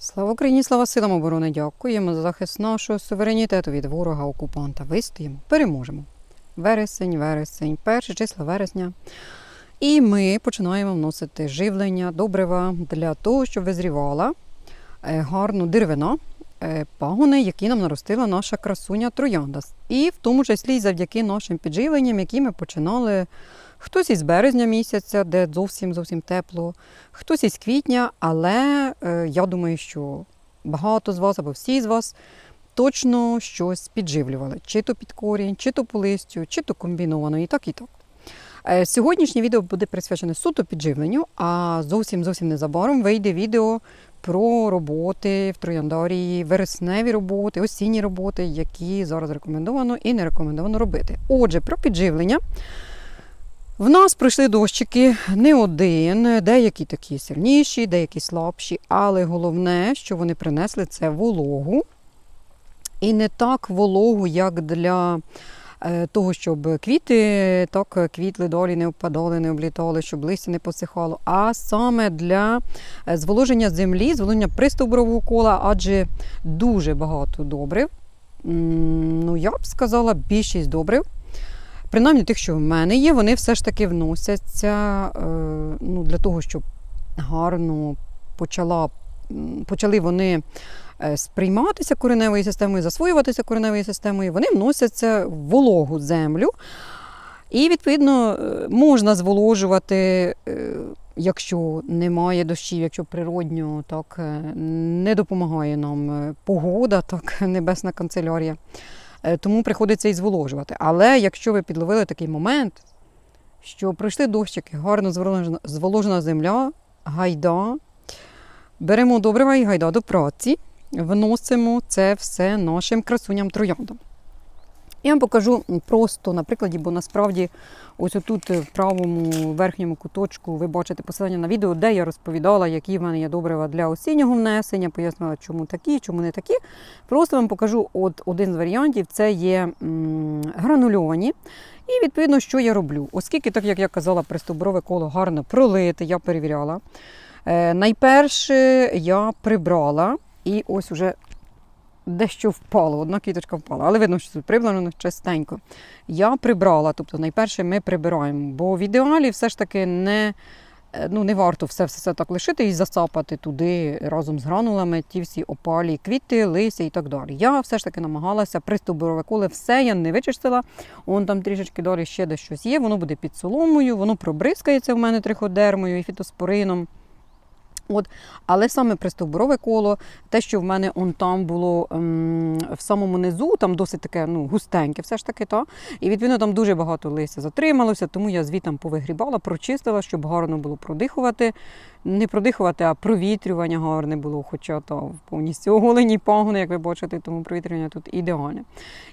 Слава Україні, слава силам оборони! Дякуємо за захист нашого суверенітету від ворога окупанта. Вистоїмо, переможемо. Вересень, вересень, перші числа вересня. І ми починаємо вносити живлення, добрива для того, щоб визрівала е, гарну деревина, е, пагони, які нам наростила наша красуня троянда. І в тому числі й завдяки нашим підживленням, які ми починали хтось із березня місяця, де зовсім зовсім тепло, хтось із квітня, але е, я думаю, що багато з вас або всі з вас точно щось підживлювали, чи то під корінь, чи то по листю, чи то комбіновано, і так, і так. Е, Сьогоднішнє відео буде присвячене суто підживленню, а зовсім зовсім незабаром вийде відео про роботи в трояндарії, вересневі роботи, осінні роботи, які зараз рекомендовано і не рекомендовано робити. Отже, про підживлення. В нас пройшли дощики не один, деякі такі сильніші, деякі слабші, але головне, що вони принесли, це вологу. І не так вологу, як для е, того, щоб квіти так квітли долі не впадали, не облітали, щоб листя не посихало, а саме для е, зволоження землі, зволоження пристовбрового кола, адже дуже багато добрив. Ну, я б сказала, більшість добрив. Принаймні тих, що в мене є, вони все ж таки вносяться е, ну, для того, щоб гарно почала, почали вони е, сприйматися кореневою системою, засвоюватися кореневою системою, вони вносяться в вологу землю. І, відповідно, е, можна зволожувати, якщо немає дощів, якщо природньо так не допомагає нам погода, так небесна канцелярія. Е, Тому приходиться і зволожувати. Але якщо ви підловили такий момент, що пройшли дощики, гарно зволожена, земля, гайда, беремо добрива і гайда до праці, вносимо це все нашим красуням трояндам. Я вам покажу просто на прикладі, бо насправді ось отут в правому верхньому куточку ви бачите посилання на відео, де я розповідала, які в мене є добрива для осіннього внесення, пояснила, чому такі, чому не такі. Просто вам покажу от один з варіантів це є гранульовані. І відповідно, що я роблю. Оскільки, так як я казала, пристовброве коло гарно пролите, я перевіряла. Е, найперше я прибрала і ось уже дещо впало, одна квіточка впала, але видно, що тут прибрано частенько. Я прибрала, тобто найперше ми прибираємо, бо в ідеалі все ж таки не, е, ну, не варто все, все, все так лишити і засапати туди разом з гранулами ті всі опалі, квіти, листя і так далі. Я все ж таки намагалася пристовбурове коле все я не вичистила. Он там трішечки далі ще де щось є, воно буде під соломою, воно пробризкається в мене триходермою і фітоспорином. От, але саме пристовбурове коло, те, що в мене он там було ем, в самому низу, там досить таке ну, густеньке, все ж таки, та? і відповідно там дуже багато листя затрималося, тому я звітом повигрібала, прочистила, щоб гарно було продихувати. Не продихувати, а провітрювання гарне було, хоча то повністю оголені пагони, як ви бачите, тому провітрювання тут ідеальне.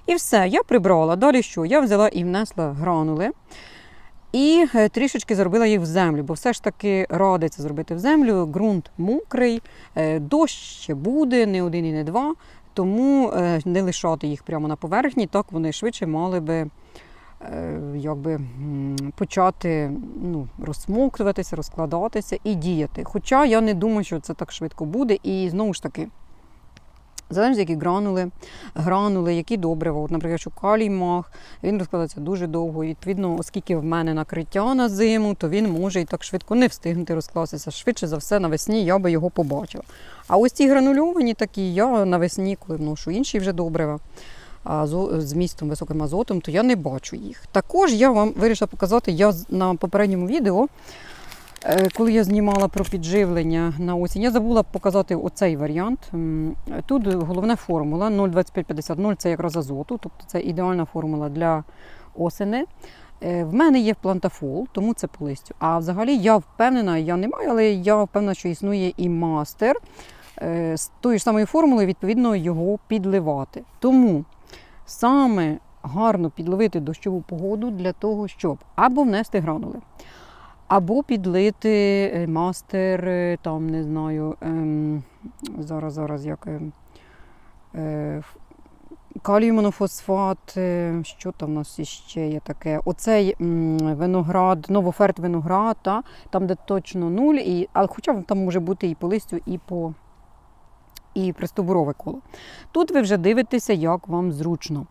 І все, я прибрала. Далі що? Я взяла і внесла гранули. І е, трішечки зробила їх в землю, бо все ж таки радиться зробити в землю. Ґрунт мокрий, е, дощ ще буде, не один і не два. Тому е, не лишати їх прямо на поверхні, так вони швидше мали би якби, почати ну, розсмоктуватися, розкладатися і діяти. Хоча я не думаю, що це так швидко буде. І знову ж таки, Залежить, які гранули, гранули, які добрива. От, наприклад, що калій мах, він розкладається дуже довго. І, відповідно, оскільки в мене накриття на зиму, то він може і так швидко не встигнути розкластися. Швидше за все, навесні я би його побачила. А ось ці гранульовані такі, я навесні, коли вношу інші вже добрива з містом високим азотом, то я не бачу їх. Також я вам вирішила показати, я на попередньому відео. Е, Коли я знімала про підживлення на осінь, я забула показати оцей варіант. Тут головна формула 0,2550 це якраз азоту, тобто це ідеальна формула для осени. Е, В мене є плантафол, тому це по листю. А взагалі я впевнена, я не маю, але я впевнена, що існує і мастер е, з тої ж самої формули, відповідно, його підливати. Тому саме гарно підловити дощову погоду для того, щоб або внести гранули. Або підлити е, мастер, е, там не знаю, ем, зараз, зараз як е, е, ф- е, що там у нас іще є таке? Оцей виноград, новоферт виноград, та, там де точно нуль, і, але хоча там може бути і по листю, і по і пристовбурове коло. Тут ви вже дивитеся, як вам зручно.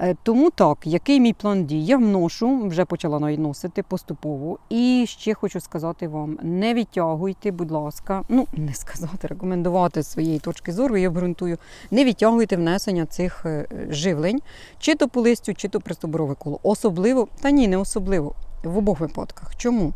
Е, Тому так, який мій план дій? Я вношу, вже почала навіть носити поступово. І ще хочу сказати вам: не відтягуйте, будь ласка, ну не сказати, рекомендувати з своєї точки зору, я обґрунтую, не відтягуйте внесення цих е, живлень, чи то по листю, чи то пристоборове коло. Особливо, та ні, не особливо. В обох випадках. Чому?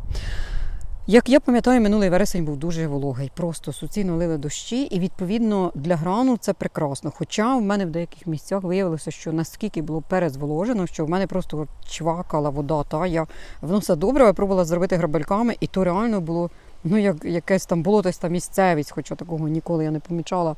Як я пам'ятаю, минулий вересень був дуже вологий, просто суцільно лили дощі, і відповідно для грану це прекрасно. Хоча в мене в деяких місцях виявилося, що наскільки було перезволожено, що в мене просто чвакала вода. Та я вноса добре, пробувала зробити грабельками, і то реально було ну як якесь там болотиста місцевість, хоча такого ніколи я не помічала.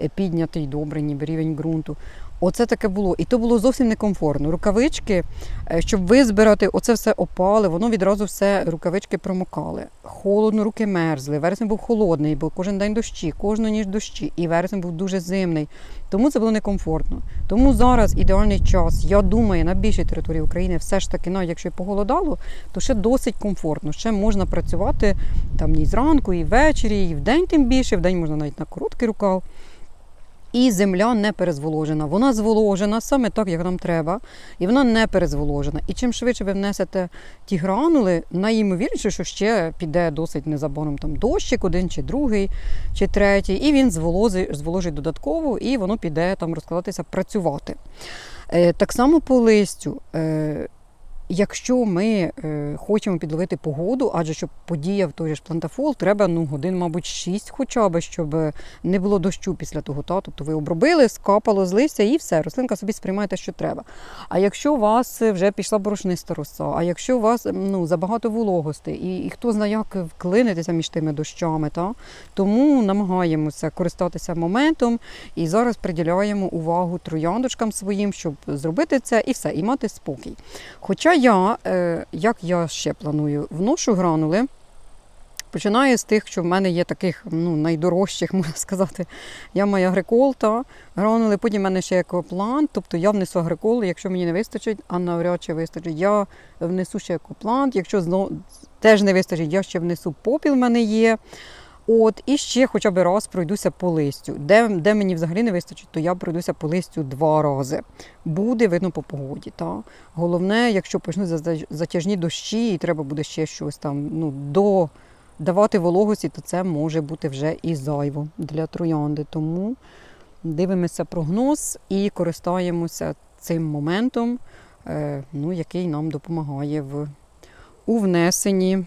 е, Піднятий добре, ніби рівень ґрунту. Оце таке було. І то було зовсім некомфортно. Рукавички, е, щоб визбирати оце все опали, воно відразу все рукавички промокали. Холодно, руки мерзли. Вересень був холодний, бо кожен день дощі, кожну ніч дощі. І вересень був дуже зимний. Тому це було некомфортно. Тому зараз ідеальний час. Я думаю, на більшій території України все ж таки, навіть якщо і похолодало, то ще досить комфортно. Ще можна працювати там і зранку, і ввечері, і вдень тим більше. Вдень можна навіть на короткий рукав. І земля не перезволожена. Вона зволожена саме так, як нам треба, і вона не перезволожена. І чим швидше ви внесете ті гранули, найімовірніше, що ще піде досить незабаром там дощик, один чи другий, чи третій, і він зволожить, зволожить додатково, і воно піде там розкладатися, працювати. Е, так само по листю. Якщо ми е, хочемо підловити погоду, адже щоб подіяв той же ж плантафол, треба ну, годин, мабуть, 6 хоча б, щоб не було дощу після того. Та? Тобто ви обробили, скапало з листя і все, рослинка собі сприймає те, що треба. А якщо у вас вже пішла борошниста роса, а якщо у вас ну, забагато вологості, і, і хто знає, як вклинитися між тими дощами, та? тому намагаємося користатися моментом і зараз приділяємо увагу трояндочкам своїм, щоб зробити це і все, і мати спокій. Хоча я, е, як я ще планую, вношу гранули. Починаю з тих, що в мене є таких ну, найдорожчих, можна сказати. Я маю агрикол та гранули, потім в мене ще екоплан, тобто я внесу агрикол, якщо мені не вистачить, а навряд чи вистачить, я внесу ще екоплант, якщо знов теж не вистачить, я ще внесу попіл в мене є. От, і ще хоча б раз пройдуся по листю. Де, де мені взагалі не вистачить, то я пройдуся по листю два рази. Буде видно по погоді. Та? Головне, якщо почнуть затяжні дощі, і треба буде ще щось там ну, до, вологості, то це може бути вже і зайво для троянди. Тому дивимося прогноз і користаємося цим моментом, е, ну, який нам допомагає в, у внесенні.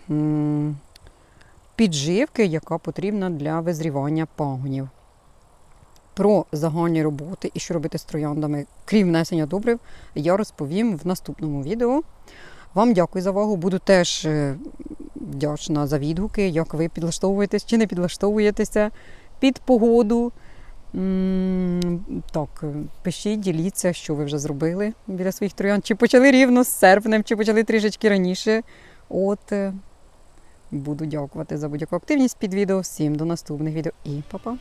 Підживки, яка потрібна для визрівання пагонів. Про загальні роботи і що робити з трояндами, крім внесення добрив, я розповім в наступному відео. Вам дякую за увагу. Буду теж е, вдячна за відгуки, як ви підлаштовуєтесь чи не підлаштовуєтеся під погоду. Так, е, пишіть, діліться, що ви вже зробили біля своїх троянд. Чи почали рівно з серпнем, чи почали трішечки раніше. От. Буду дякувати за будь-яку активність під відео. Всім до наступних відео і па-па!